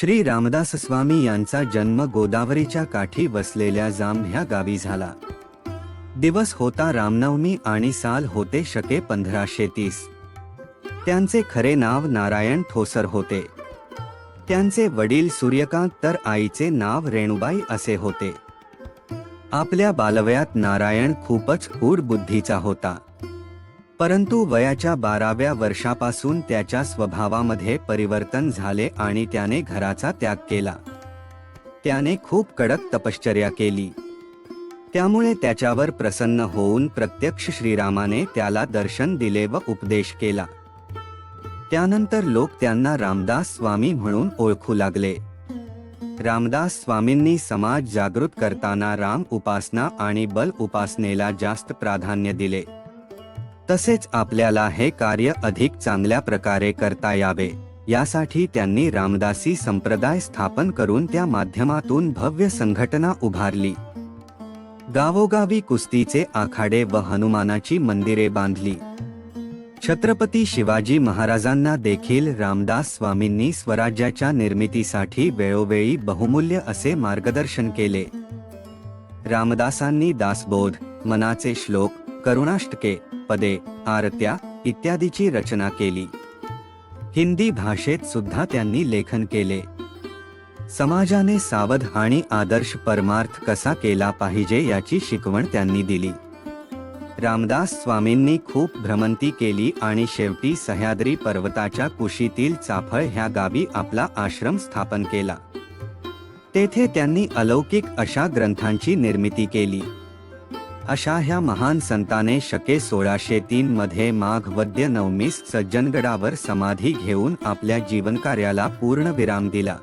श्री रामदास स्वामी यांचा जन्म गोदावरीच्या काठी वसलेल्या जांभ ह्या गावी झाला. दिवस होता रामनवमी आणि साल होते शके पंधराशे तीस. त्यांचे खरे नाव नारायण ठोसर होते. त्यांचे वडील सूर्यकांत तर आईचे नाव रेणुबाई असे होते. आपल्या बालवयात नारायण खूपच हूड बुद्धीचा होता. परंतु वयाच्या बाराव्या वर्षापासून त्याच्या स्वभावामध्ये परिवर्तन झाले आणि त्याने घराचा त्याग केला. त्याने खूप कडक तपश्चर्या केली. त्यामुळे त्याच्यावर प्रसन्न होऊन प्रत्यक्ष श्रीरामाने त्याला दर्शन दिले व उपदेश केला. त्यानंतर लोक त्यांना रामदास स्वामी म्हणून ओळखू लागले. रामदास स्वामींनी समाज जागृत करताना राम उपासना आणि बल उपासनेला जास्त प्राधान्य दिले. तसेच आपल्याला हे कार्य अधिक चांगल्या प्रकारे करता यावे. यासाठी त्यांनी रामदासी संप्रदाय स्थापन करून त्या माध्यमातून भव्य संघटना उभारली. गावोगावी कुस्तीचे आखाडे व हनुमानाची मंदिरे बांधली. छत्रपती शिवाजी महाराजांना देखील रामदास स्वामींनी स्वराज्याच्या निर्मितीसाठी वेळोवेळी बहुमूल्य असे मार्गदर्शन केले. रामदासांनी दासबोध मनाचे श्लोक करुणाष्टके पदे आरत्या इत्यादीची रचना केली. हिंदी भाषेत सुद्धा त्यांनी लेखन केले. समाजाने सावध आणि आदर्श परमार्थ कसा केला पाहिजे याची शिकवण त्यांनी दिली. रामदास स्वामींनी खूप भ्रमंती केली आणि शेवटी सह्याद्री पर्वताच्या कुशीतील चाफळ ह्या गावी आपला आश्रम स्थापन केला. तेथे त्यांनी अलौकिक अशा ग्रंथांची निर्मिती केली. अशा ह्या महान संताने शके सोळाशे तीन मध्ये माघ वद्य नवमीस सज्जनगडावर समाधी घेऊन आपल्या जीवनकार्याला पूर्ण विराम दिला.